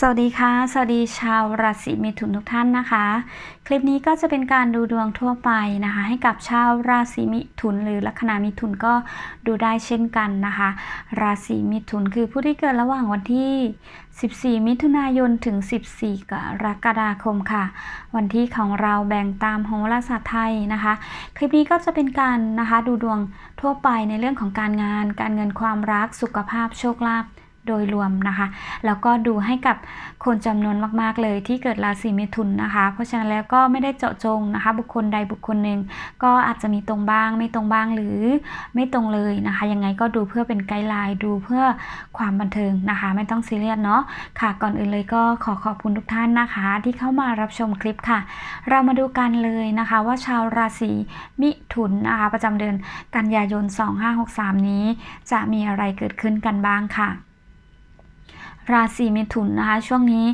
สวัสดีค่ะ สวัสดีชาวราศีเมถุนทุกท่านนะคะ คลิปนี้ก็จะเป็นการดูดวงทั่วไปนะคะ ให้กับชาวราศีมิถุน หรือลัคนามิถุนก็ดูได้เช่นกันนะคะ ราศีมิถุนคือผู้ที่เกิดระหว่างวันที่ 14 มิถุนายนถึง 14 กรกฎาคมค่ะ วันที่ของเราแบ่งตามโหราศาสตร์ไทยนะคะ คลิปนี้ก็จะเป็นการนะคะดูดวงทั่วไปในเรื่องของการงาน การเงินความรักสุขภาพโชคลาภ โดยรวมนะคะ แล้วก็ดูให้กับคนจำนวนมาก ๆ เลยที่เกิดราศีเมถุนนะคะ เพราะฉะนั้นแล้วก็ไม่ได้เจาะจงนะคะ บุคคลใดบุคคลหนึ่งก็อาจจะมีตรงบ้าง ไม่ตรงบ้างหรือไม่ตรงเลยนะคะ ยังไงก็ดูเพื่อเป็นไกด์ไลน์ดูเพื่อความบันเทิงนะคะ ไม่ต้องซีเรียสเนาะค่ะ ก่อนอื่นเลยก็ขอขอบคุณทุกท่านนะคะ ที่เข้ามารับชมคลิปค่ะ เรามาดูกันเลยนะคะว่าชาวราศีมิถุนนะคะประจำเดือนกันยายน 2563 นี้ จะมีอะไรเกิดขึ้นกันบ้างค่ะ ราศีเมถุนนะคะ ช่วงนี้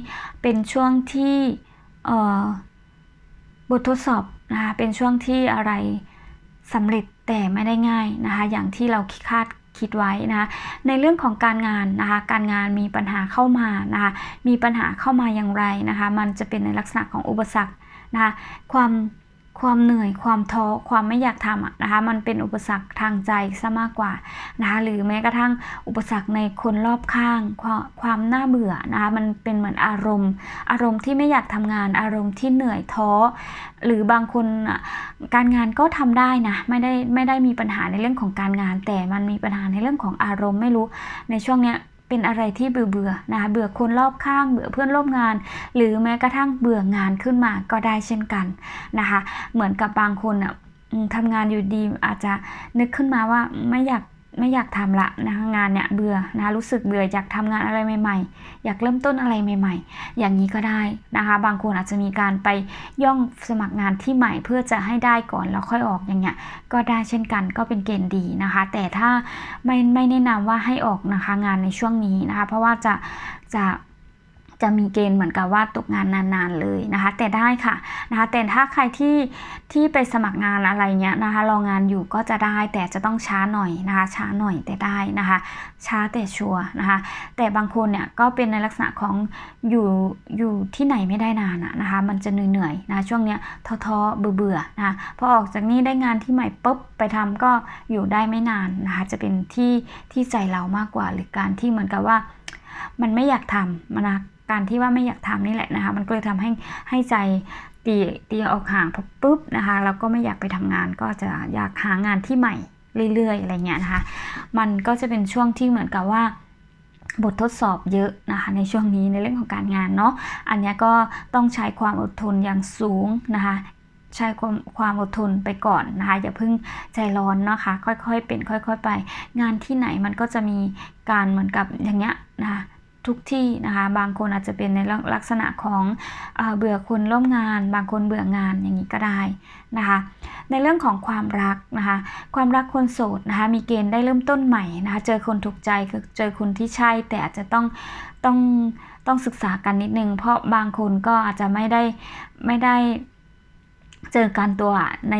เป็นช่วงที่บททดสอบนะคะเป็นช่วงที่อะไรสำเร็จแต่ไม่ได้ง่ายนะคะอย่างที่เราคาดคิดไว้นะคะในเรื่องของการงานนะคะการงานมีปัญหาเข้ามานะคะมีปัญหาเข้ามาอย่างไรนะคะมันจะเป็นในลักษณะของอุปสรรคนะคะความ ความเหนื่อยความท้อความไม่อยากทำอะนะคะมันเป็นอุปสรรคทางใจซะมากกว่านะคะหรือแม้กระทั่งอุปสรรคในคนรอบข้าง ความความน่าเบื่อนะคะมันเป็นเหมือนอารมณ์ อารมณ์ที่ไม่อยากทำงาน อารมณ์ที่เหนื่อยท้อ หรือบางคนการงานก็ทำได้นะไม่ได้ไม่ได้มีปัญหาในเรื่องของการงาน แต่มันมีปัญหาในเรื่องของอารมณ์ไม่รู้ในช่วงเนี้ย เป็นอะไรที่เบื่อเบื่อนะคะเบื่อคนรอบข้างเบื่อเพื่อนร่วมงาน หรือแม้กระทั่งเบื่องานขึ้นมาก็ได้เช่นกันนะคะ เหมือนกับบางคนอะทำงานอยู่ดีอาจจะนึกขึ้นมาว่าไม่อยาก ไม่อยากทำละนะคะงานเนี่ยเบื่อนะะรู้สึกเบื่ออยากทำงานอะไรใหม่ ๆ อยากเริ่มต้นอะไรใหม่ ๆ อย่างนี้ก็ได้นะคะ บางคนอาจจะมีการไปย่องสมัครงานที่ใหม่เพื่อจะให้ได้ก่อนแล้วค่อยออกอย่างเงี้ยก็ได้เช่นกันก็เป็นเกณฑ์ดีนะคะ แต่ถ้าไม่ไม่แนะนำว่าให้ออกนะคะงานในช่วงนี้นะคะ เพราะว่าจะจะ จะมีเกณฑ์เหมือนกับว่าตกงานนานๆเลยนะคะ แต่ได้ค่ะนะคะแต่ถ้าใครที่ที่ไปสมัครงานอะไรเงี้ยนะคะรองานอยู่ก็จะได้แต่จะต้องช้าหน่อยนะคะ ช้าหน่อยแต่ได้นะคะ ช้าแต่ชัวร์นะคะ แต่บางคนเนี่ยก็เป็นในลักษณะของอยู่อยู่ที่ไหนไม่ได้นานนะคะ มันจะเหนื่อยๆนะช่วงเนี้ยท้อๆเบื่อๆนะคะพอออกจากนี้ได้งานที่ใหม่ปุ๊บไปทำก็อยู่ได้ไม่นานนะคะจะเป็นที่ที่ใจเรามากกว่าหรือการที่เหมือนกับว่ามันไม่อยากทำนะ การที่ว่าไม่อยากทำนี่แหละนะคะ มันก็เลยทำให้ให้ใจตีตีออกห่างพอปุ๊บนะคะแล้วก็ไม่อยากไปทำงานก็จะอยากหางานที่ใหม่เรื่อยๆ อะไรเงี้ยนะคะ มันก็จะเป็นช่วงที่เหมือนกับว่าบททดสอบเยอะนะคะในช่วงนี้ในเรื่องของการงานเนาะ อันนี้ก็ต้องใช้ความอดทนอย่างสูงนะคะใช้ความความอดทนไปก่อนนะคะอย่าเพิ่งใจร้อนนะคะ ค่อยๆเป็นค่อย ๆ ไป งานที่ไหนมันก็จะมีการเหมือนกับอย่างเงี้ยนะคะ ทุกที่นะคะ บางคนอาจจะเป็นในลักษณะของเอเบื่อคนร่วมงาน บางคนเบื่องานอย่างนี้ก็ได้นะคะ ในเรื่องของความรักนะคะ ความรักคนโสดนะคะ มีเกณฑ์ได้เริ่มต้นใหม่นะคะ เจอคนถูกใจคือเจอคนที่ใช่ แต่อาจจะต้องต้องต้องศึกษากันนิดนึง เพราะบางคนก็อาจจะไม่ได้ไม่ได้เจอกันตัวใน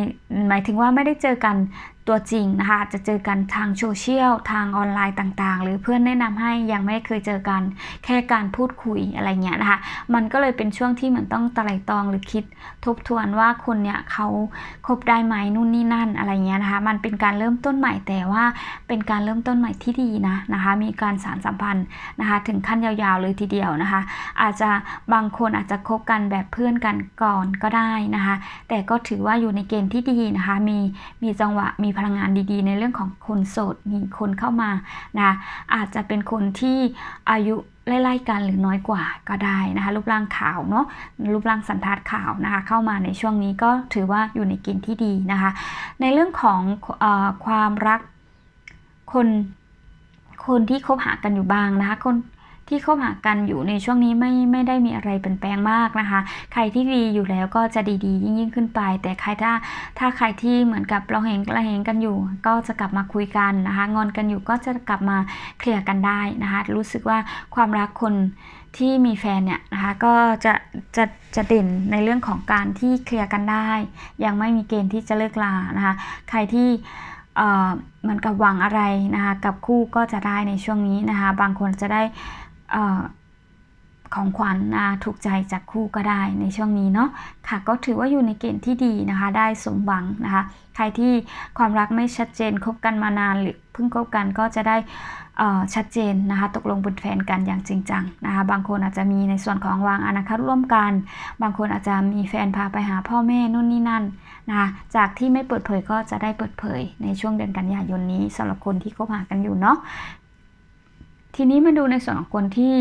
หมายถึงว่าไม่ได้เจอกันตัวจริงนะคะอาจจะเจอกันทางโซเชียลทางออนไลน์ต่างๆ หรือเพื่อนแนะนำให้ยังไม่เคยเจอกันแค่การพูดคุยอะไรเงี้ยนะคะ มันก็เลยเป็นช่วงที่เหมือนต้องไตร่ตองหรือคิดทบทวนว่าคนเนี้ยเขาคบได้ไหมนู่นนี่นั่นอะไรเงี้ยนะคะ มันเป็นการเริ่มต้นใหม่แต่ว่าเป็นการเริ่มต้นใหม่ที่ดีนะนะคะ มีการสารสัมพันธ์นะคะถึงขั้นยาวๆเลยทีเดียวนะคะ อาจจะบางคนอาจจะคบกันแบบเพื่อนกันก่อนก็ได้นะคะ แต่ก็ถือว่าอยู่ในเกณฑ์ที่ดีนะคะ มีมีจังหวะมีพลังงานดีๆ ในเรื่องของคนโสดมีคนเข้ามานะอาจจะเป็นคนที่อายุไล่ๆกันหรือน้อยกว่าก็ได้นะคะรูปร่างขาวเนาะรูปร่างสันทัดขาวนะคะเข้ามาในช่วงนี้ก็ถือว่าอยู่ในเกณฑ์ที่ดีนะคะ ในเรื่องของอความรักคนคนที่คบหากันอยู่บ้างนะคะ คน ที่คบหากันอยู่ในช่วงนี้ไม่ไม่ได้มีอะไรเปลี่ยนแปลงมากนะคะ ใครที่ดีอยู่แล้วก็จะดีๆ ยิ่งยิ่งขึ้นไป แต่ใครถ้าถ้าใครที่เหมือนกับเราเห็นเราเห็นกันอยู่ ก็จะกลับมาคุยกันนะคะงอนกันอยู่ก็จะกลับมาเคลียร์กันได้นะคะ รู้สึกว่าความรักคนที่มีแฟนเนี่ยนะคะก็จะจะจะเด่นในเรื่องของการที่เคลียร์กันได้ ยังไม่มีเกณฑ์ที่จะเลิกลานะคะใครที่เอ่อเหมือนกับหวังอะไรนะคะกับคู่ก็จะได้ในช่วงนี้นะคะบางคนจะได้ อของขวัญนะถูกใจจากคู่ก็ได้ในช่วงนี้เนาะค่ะก็ถือว่าอยู่ในเกณฑ์ที่ดีนะคะ ได้สมหวังนะคะ ใครที่ความรักไม่ชัดเจนคบกันมานานหรือเพิ่งคบกันก็จะได้ชัดเจนนะคะ ตกลงเป็นแฟนกันอย่างจริงจังนะคะ บางคนอาจจะมีในส่วนของวางอนาคตร่วมกัน บางคนอาจจะมีแฟนพาไปหาพ่อแม่นู่นนี่นั่นนะคะจากที่ไม่เปิดเผยก็จะได้เปิดเผยในช่วงเดือนกันยายนนี้สำหรับคนที่คบหากันอยู่เนาะ ทีนี้มาดูในส่วนของคนที่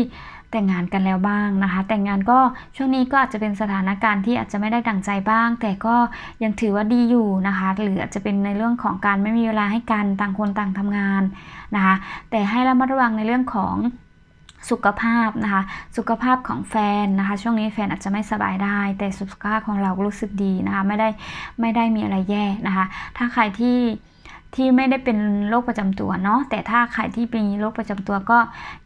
แต่งงานกันแล้วบ้างนะคะ แต่งงานก็ช่วงนี้ก็อาจจะเป็นสถานการณ์ที่อาจจะไม่ได้ดั่งใจบ้าง แต่ก็ยังถือว่าดีอยู่นะคะ หรืออาจจะเป็นในเรื่องของการไม่มีเวลาให้กันต่างคนต่างทำงานนะคะ แต่ให้ระมัดระวังในเรื่องของสุขภาพนะคะ สุขภาพของแฟนนะคะ ช่วงนี้แฟนอาจจะไม่สบายได้ แต่สุขภาพของเรารู้สึกดีนะคะ ไม่ได้ไม่ได้มีอะไรแย่นะคะ ถ้าใครที่ ที่ไม่ได้เป็นโรคประจำตัวเนาะแต่ถ้าใครที่มีโรคประจำตัวก็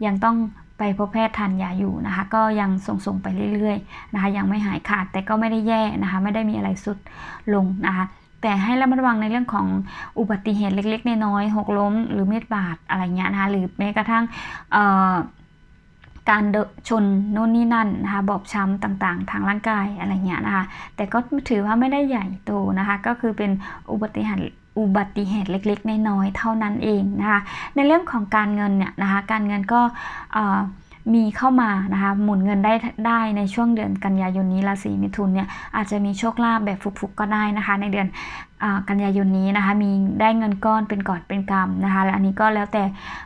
ยังต้องไปพบแพทย์ทานยาอยู่นะคะ ก็ยังส่งๆไปเรื่อยๆนะคะ ยังไม่หายขาดแต่ก็ไม่ได้แย่นะคะ ไม่ได้มีอะไรสุดลงนะคะ แต่ให้ระมัดระวังในเรื่องของอุบัติเหตุเล็กๆน้อยๆหกล้ม หรือเม็ดบาดอะไรเงี้ยนะคะหรือแม้กระทั่งการเดนชนโน่นนี่นั่นนะคะบอบช้ำต่างๆ ทางร่างกายอะไรเงี้ยนะคะ แต่ก็ถือว่าไม่ได้ใหญ่โตนะคะ ก็คือเป็นอุบัติเหตุ อุบัติเหตุเล็กๆ น้อยๆ เท่านั้นเองนะคะในเรื่องของการเงินเนี่ยนะคะการเงินก็มีเข้ามานะคะหมุนเงินได้ได้ในช่วงเดือนกันยายนนี้ราศีมิถุนเนี่ยอาจจะมีโชคลาภแบบฟุกๆก็ได้นะคะ ในเดือนกันยายนนี้นะคะมีได้เงินก้อนเป็นกอบเป็นกำนะคะและอันนี้ก็แล้วแต่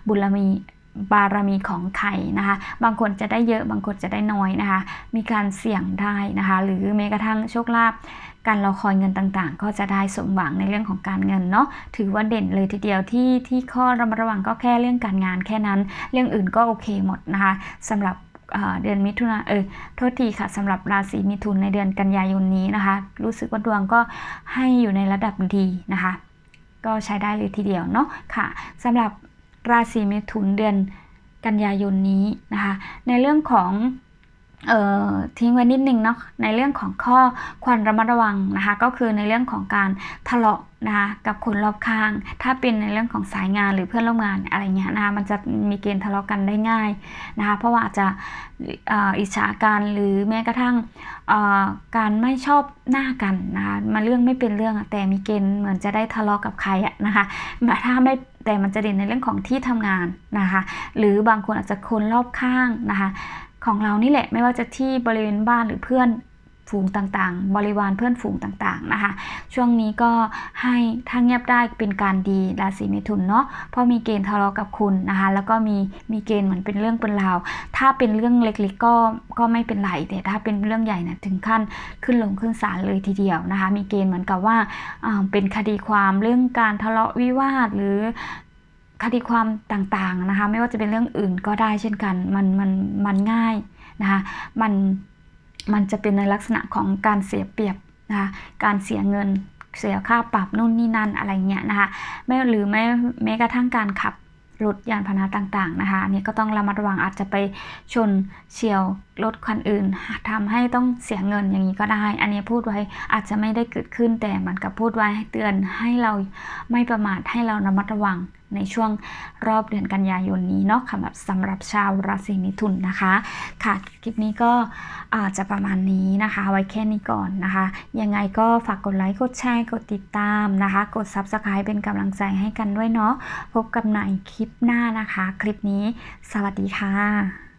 บุญมีบารมีของใครนะคะบางคนจะได้เยอะบางคนจะได้น้อยนะคะมีการเสี่ยงได้นะคะหรือแม้กระทั่งโชคลาภ การรอคอยเงินต่างๆ ก็จะได้สมหวังในเรื่องของการเงินเนาะถือว่าเด่นเลยทีเดียวที่ที่ข้อระมัดระวังก็แค่เรื่องการงานแค่นั้น เรื่องอื่นก็โอเคหมดนะคะสำหรับเดือนมิถุนาเออโทษทีค่ะสำหรับราศีมิถุนในเดือนกันยายนนี้นะคะ รู้สึกว่าดวงก็ให้อยู่ในระดับดีนะคะ ก็ใช้ได้เลยทีเดียวเนาะค่ะสำหรับราศีมิถุนเดือนกันยายนนี้นะคะ ในเรื่องของ ทิ้งไว้นิดนึงเนาะในเรื่องของข้อควรระมัดระวังนะคะก็คือในเรื่องของการทะเลาะนะคะกับคนรอบข้าง ถ้าเป็นในเรื่องของสายงานหรือเพื่อนร่วมงานอะไรเงี้ยนะคะมันจะมีเกณฑ์ทะเลาะกันได้ง่ายนะคะเพราะว่าอาจจะอิจฉากันหรือแม้กระทั่งการไม่ชอบหน้ากันนะคะมาเรื่องไม่เป็นเรื่องแต่มีเกณฑ์เหมือนจะได้ทะเลาะกับใครอะนะคะถ้าไม่แต่มันจะเด่นในเรื่องของที่ทำงานนะคะหรือบางคนอาจจะคนรอบข้างนะคะ ของเรานี่แหละไม่ว่าจะที่บริเวณบ้านหรือเพื่อนฝูงต่างๆ บริวารเพื่อนฝูงต่างๆนะคะ ช่วงนี้ก็ให้ถ้าเงียบได้เป็นการดีราศีเมถุนเนาะเพราะมีเกณฑ์ทะเลาะกับคุณนะคะ แล้วก็มีมีเกณฑ์เหมือนเป็นเรื่องเป็นราว ถ้าเป็นเรื่องเล็กๆก็ก็ไม่เป็นไรแต่ถ้าเป็นเรื่องใหญ่นี่ยถึงขั้นขึ้นลงขึ้นศาลเลยทีเดียวนะคะ มีเกณฑ์เหมือนกับว่าอ่าเป็นคดีความเรื่องการทะเลาะวิวาทหรือ คดีความต่างๆนะคะ ไม่ว่าจะเป็นเรื่องอื่นก็ได้เช่นกัน มันมันมันง่ายนะคะมันมันจะเป็นในลักษณะของการเสียเปรียบนะคะการเสียเงินเสียค่าปรับนู่นนี่นั่นอะไรเงี้ยนะคะไม่หรือแม้แม้กระทั่งการขับรถยานพาหนะต่างๆนะคะนนี้ก็ต้องระมัดระวังอาจจะไปชนเฉียวรถคันอื่นทำให้ต้องเสียเงินอย่างนี้ก็ได้ อันนี้พูดไว้อาจจะไม่ได้เกิดขึ้นแต่มันกับพูดไว้ให้เตือนให้เราไม่ประมาทให้เราระมัดระวัง ในช่วงรอบเดือนกันยายนนี้เนาะค่ะแบบสำหรับชาวราศีมิถุนนะคะ ค่ะคลิปนี้ก็อาจจะประมาณนี้นะคะ ไว้แค่นี้ก่อนนะคะ ยังไงก็ฝากกดไลค์กดแชร์กดติดตามนะคะ กด Subscribe เป็นกำลังใจให้กันด้วยเนาะพบกันใหม่คลิปหน้านะคะ คลิปนี้ สวัสดีค่ะ